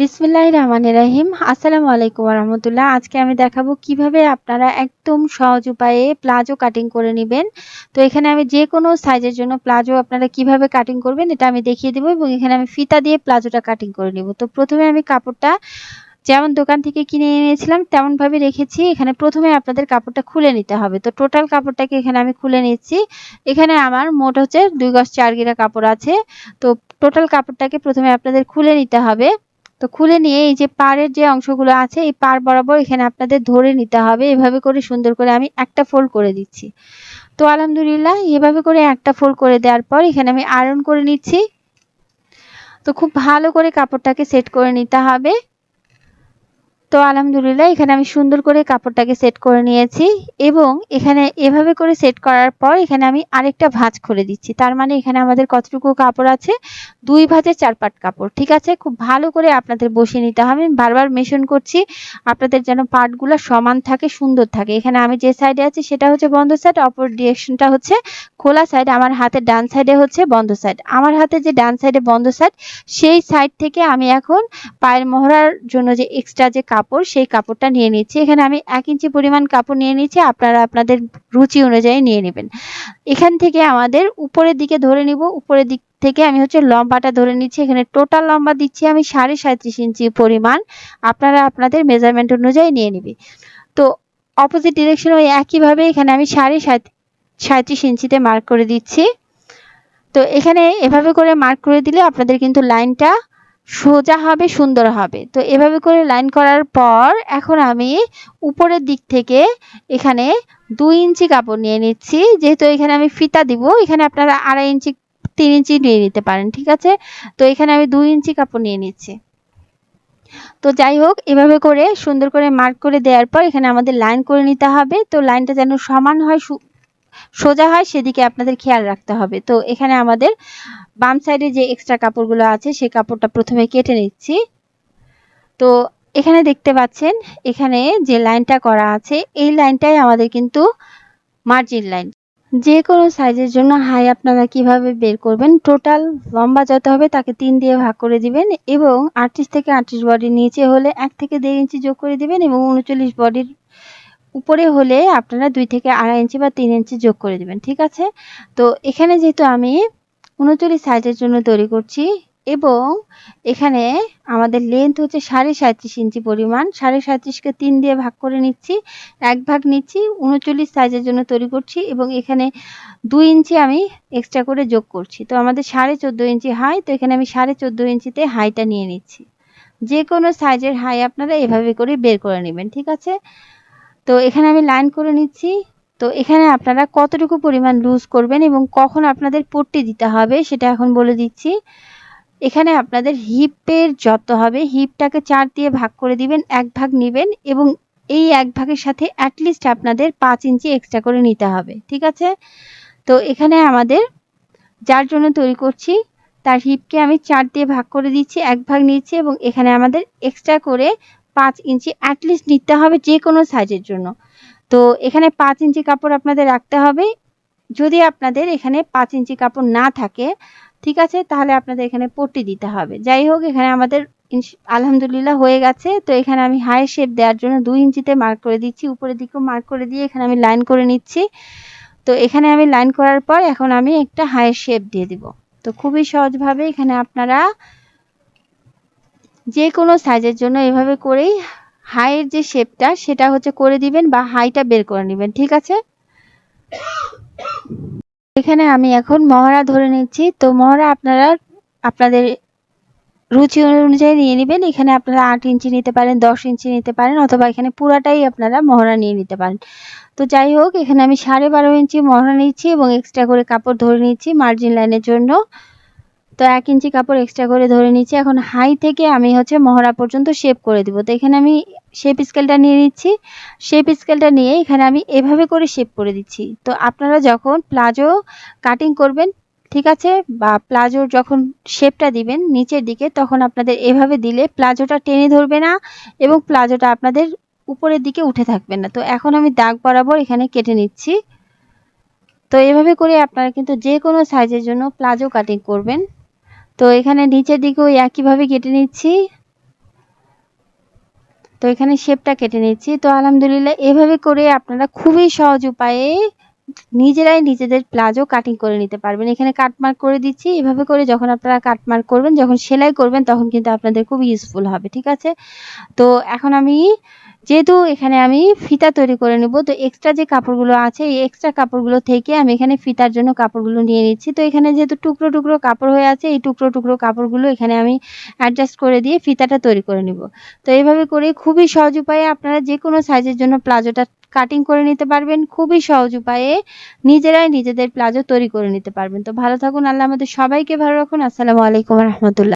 বিসমিল্লাহ রহমানির রাহিম। আসসালামু আলাইকুম রহমতুল্লাহ আজকে আমি দেখাবো কীভাবে আপনারা একদম সহজ উপায়ে প্লাজো কাটিং করে নেবেন। তো এখানে আমি যে কোনো সাইজের জন্য প্লাজো আপনারা কীভাবে কাটিং করবেন এটা আমি দেখিয়ে দেবো এবং এখানে আমি ফিতা দিয়ে প্লাজোটা কাটিং করে নেব। তো প্রথমে আমি কাপড়টা যেমন দোকান থেকে কিনে এনেছিলাম তেমনভাবে রেখেছি। এখানে প্রথমে আপনাদের কাপড়টা খুলে নিতে হবে। তো টোটাল কাপড়টাকে এখানে আমি খুলে নিচ্ছি এখানে আমার মোট হচ্ছে দুই গজ চার গিরা কাপড় আছে। তো টোটাল কাপড়টাকে প্রথমে আপনাদের খুলে নিতে হবে। তো খুলে নিয়ে এই যে পাড়ের যে অংশগুলো আছে, এই পাড় বরাবর এখানে আপনাদের ধরে নিতে হবে। এভাবে করে সুন্দর করে আমি একটা ফোল্ড করে দিচ্ছি। তো আলহামদুলিল্লাহ, এভাবে করে একটা ফোল্ড করে দেওয়ার পর এখানে আমি আয়রন করে নিচ্ছি। তো খুব ভালো করে কাপড়টাকে সেট করে নিতে হবে। তো আলহামদুলিল্লাহ, এখানে আমি সুন্দর করে কাপড়টাকে সেট করে নিয়েছি এবং এখানে এভাবে করে সেট করার পর এখানে আমি আরেকটা ভাঁজ করে দিচ্ছি। তার মানে এখানে আমাদের কতটুকু কাপড় আছে? দুই ভাঁজে চার পাট কাপড়, ঠিক আছে? খুব ভালো করে আপনাদের বসিয়ে নিতে হবে। বারবার মেশন করছি, আপনাদের যেন পার্টগুলো সমান থাকে, সুন্দর থাকে। এখানে আমি যে সাইডে আছি সেটা হচ্ছে বন্ধ সাইড অপর ডিরেকশনটা হচ্ছে খোলা সাইড আমার হাতের ডান সাইডে হচ্ছে বন্ধ সাইড আমার হাতে যে ডান সাইডে বন্ধ সাইড সেই সাইড থেকে আমি এখন পায়ের মহড়ার জন্য যে এক্সট্রা যে কাপড় সেই কাপড়টা নিয়ে নিচ্ছি। এখানে আমি এক ইঞ্চি পরিমাণ কাপড় নিয়ে নিচ্ছি, আপনারা আপনাদের রুচি অনুযায়ী নিয়ে নেবেন। এখান থেকে আমাদের উপরের দিকে ধরে নিব, উপরের দিক থেকে আমি হচ্ছে লম্বাটা ধরে নিচ্ছি। এখানে টোটাল লম্বা দিচ্ছি আমি সাড়ে সাঁত্রিশ ইঞ্চি পরিমাণ, আপনারা আপনাদের মেজারমেন্ট অনুযায়ী নিয়ে নেবে। তো অপোজিট ডিরেকশন ওই একইভাবে এখানে আমি সাড়ে সাঁত্রিশ ইঞ্চিতে মার্ক করে দিচ্ছি। তো এখানে এভাবে করে মার্ক করে দিলে আপনাদের কিন্তু লাইনটা সোজা হবে, সুন্দর হবে। তো এভাবে করে লাইন করার পর এখন আমি উপরের দিক থেকে এখানে দুই ইঞ্চি কাপড় নিয়ে নিচ্ছি। যেহেতু এখানে আমি ফিতা দিব, এখানে আপনারা আড়াই ইঞ্চি, তিন ইঞ্চি নিয়ে নিতে পারেন, ঠিক আছে? তো এখানে আমি দুই ইঞ্চি কাপড় নিয়ে নিচ্ছি। তো যাই হোক, এভাবে করে সুন্দর করে মার্ক করে দেওয়ার পর এখানে আমাদের লাইন করে নিতে হবে। তো লাইনটা যেন সমান হয় সোজা হয়, সেদিকে আপনাদের খেয়াল রাখতে হবে। তো এখানে আমাদের বাম সাইডে যে এক্সট্রা কাপড়গুলো আছে সেই কাপড়টা প্রথমে কেটে নিচ্ছি। তো এখানে দেখতে পাচ্ছেন, এখানে যে লাইনটা করা আছে, এই লাইনটাই আমাদের কিন্তু মার্জিন লাইন যে কোনো সাইজের জন্য হাই আপনারা কীভাবে বের করবেন টোটাল লম্বা যত হবে তাকে তিন দিয়ে ভাগ করে দিবেন এবং আটত্রিশ থেকে আটত্রিশ বডির নিচে হলে এক থেকে দেড় ইঞ্চি যোগ করে দিবেন এবং উনচল্লিশ বডির উপরে হলে আপনারা দুই থেকে আড়াই ইঞ্চি বা তিন ইঞ্চি যোগ করে দেবেন, ঠিক আছে? তো এখানে যেহেতু আমি উনচল্লিশ সাইজের জন্য তৈরি করছি এবং এখানে আমাদের লেন্থ হচ্ছে সাড়ে সাঁত্রিশ ইঞ্চি পরিমাণ, সাড়ে সাঁত্রিশকে তিন দিয়ে ভাগ করে নিচ্ছি, এক ভাগ নিচ্ছি, উনচল্লিশ সাইজের জন্য তৈরি করছি এবং এখানে দুই ইঞ্চি আমি এক্সট্রা করে যোগ করছি। তো আমাদের সাড়ে চোদ্দ ইঞ্চি হাই তো এখানে আমি সাড়ে চোদ্দ ইঞ্চিতে হাইটা নিয়ে নিচ্ছি। যে কোনো সাইজের হাই আপনারা এভাবে করে বের করে নেবেন, ঠিক আছে? তো এখানে আমি লাইন করে নিচ্ছি। তো এখানে আপনারা কতটুকু পরিমাণ লুজ করবেন এবং কখন আপনাদের পট্টি দিতে হবে সেটা এখন বলে দিচ্ছি। এখানে আপনাদের হিপের যত হবে। হিপটাকে চার দিয়ে ভাগ করে দিবেন, এক ভাগ নেবেন এবং এই এক ভাগের সাথে অ্যাটলিস্ট আপনাদের পাঁচ ইঞ্চি এক্সট্রা করে নিতে হবে, ঠিক আছে? তো এখানে আমাদের যার জন্য তৈরি করছি, তার হিপকে আমি চার দিয়ে ভাগ করে দিচ্ছি, এক ভাগ নিচ্ছি এবং এখানে আমাদের এক্সট্রা করে পাঁচ ইঞ্চি অ্যাটলিস্ট নিতে হবে যে কোনো সাইজের জন্য। তো এখানে পাঁচ ইঞ্চি কাপড় আপনাদের রাখতে হবে। যদি আপনাদের এখানে পাঁচ ইঞ্চি কাপড় না থাকে, ঠিক আছে, তাহলে আপনাদের এখানে পট্টি দিতে হবে। যাই হোক, এখানে আমাদের আলহামদুলিল্লাহ হয়ে গেছে। তো এখানে আমি হাই শেপ দেওয়ার জন্য দুই ইঞ্চিতে মার্ক করে দিচ্ছি। উপরের দিকেও মার্ক করে দিয়ে এখানে আমি লাইন করে নিচ্ছি। তো এখানে আমি লাইন করার পর এখন আমি একটা হাই শেপ দিয়ে দিব। তো খুবই সহজভাবে এখানে আপনারা যে কোনো সাইজের জন্য এভাবে করেই হাইয়ের যে শেপটা সেটা হচ্ছে করে দিবেন বা হাইটা বের করে নেবেন, ঠিক আছে? এখানে আমি এখন মহড়া ধরে নিচ্ছি। তো মহড়া আপনারা, আপনাদের রুচি অনুযায়ী নিয়ে নেবেন। এখানে আপনারা আট ইঞ্চি নিতে পারেন, দশ ইঞ্চি নিতে পারেন, অথবা এখানে পুরাটাই আপনারা মহড়া নিয়ে নিতে পারেন। তো যাই হোক, এখানে আমি সাড়ে বারো ইঞ্চি মহড়া নিচ্ছি এবং এক্সট্রা করে কাপড় ধরে নিচ্ছি মার্জিন লাইনের জন্য। তো এক ইঞ্চি কাপড় এক্সট্রা করে ধরে নিচ্ছি। এখন হাই থেকে আমি হচ্ছে মহড়া পর্যন্ত শেপ করে দিব। তো এখানে আমি শেপ স্কেলটা নিয়ে নিচ্ছি। শেপ স্কেলটা নিয়ে এখানে আমি এভাবে করে শেপ করে দিচ্ছি। তো আপনারা যখন প্লাজো কাটিং করবেন, ঠিক আছে, বা প্লাজোর যখন শেপটা দিবেন নিচের দিকে, তখন আপনাদের এভাবে দিলে প্লাজোটা টেনে ধরবে না এবং প্লাজোটা আপনাদের উপরের দিকে উঠে থাকবে না। তো এখন আমি দাগ বরাবর এখানে কেটে নিচ্ছি। তো এভাবে করে আপনারা কিন্তু যে কোনো সাইজের জন্য প্লাজো কাটিং করবেন। তো এখানে নিচের দিকে ওই একইভাবে কেটে নিচ্ছি। তো এখানে শেপটা কেটে নিচ্ছি। তো আলহামদুলিল্লাহ এভাবে করে আপনারা খুবই সহজ উপায়ে নিজেরাই নিজেদের প্লাজো কাটিং করে নিতে পারবেন। এখানে কাটমার্ক করে দিচ্ছি। এভাবে করে যখন আপনারা কাটমার্ক করবেন, যখন সেলাই করবেন, তখন কিন্তু আপনাদের খুব ইউজফুল হবে, ঠিক আছে? তো এখন আমি যেহেতু এখানে আমি ফিতা তৈরি করে নেব, তো এক্সট্রা যে কাপড়গুলো আছে, এই এক্সট্রা কাপড়গুলো থেকে আমি এখানে ফিতার জন্য কাপড়গুলো নিয়ে নিচ্ছি। তো এখানে যেহেতু টুকরো টুকরো কাপড় হয়ে আছে, এই টুকরো টুকরো কাপড়গুলো এখানে আমি অ্যাডজাস্ট করে দিয়ে ফিতাটা তৈরি করে নিব। তো এইভাবে করে খুবই সহজ উপায়ে আপনারা যে কোনো সাইজের জন্য প্লাজোটা কাটিং করে নিতে পারবেন। খুবই সহজ উপায়ে নিজেরাই নিজেদের প্লাজো তৈরি করে নিতে পারবেন। তো ভালো থাকুন, আল্লাহ আমাদের সবাইকে ভালো রাখুন। আসসালামু আলাইকুম রহমতুল্লাহ।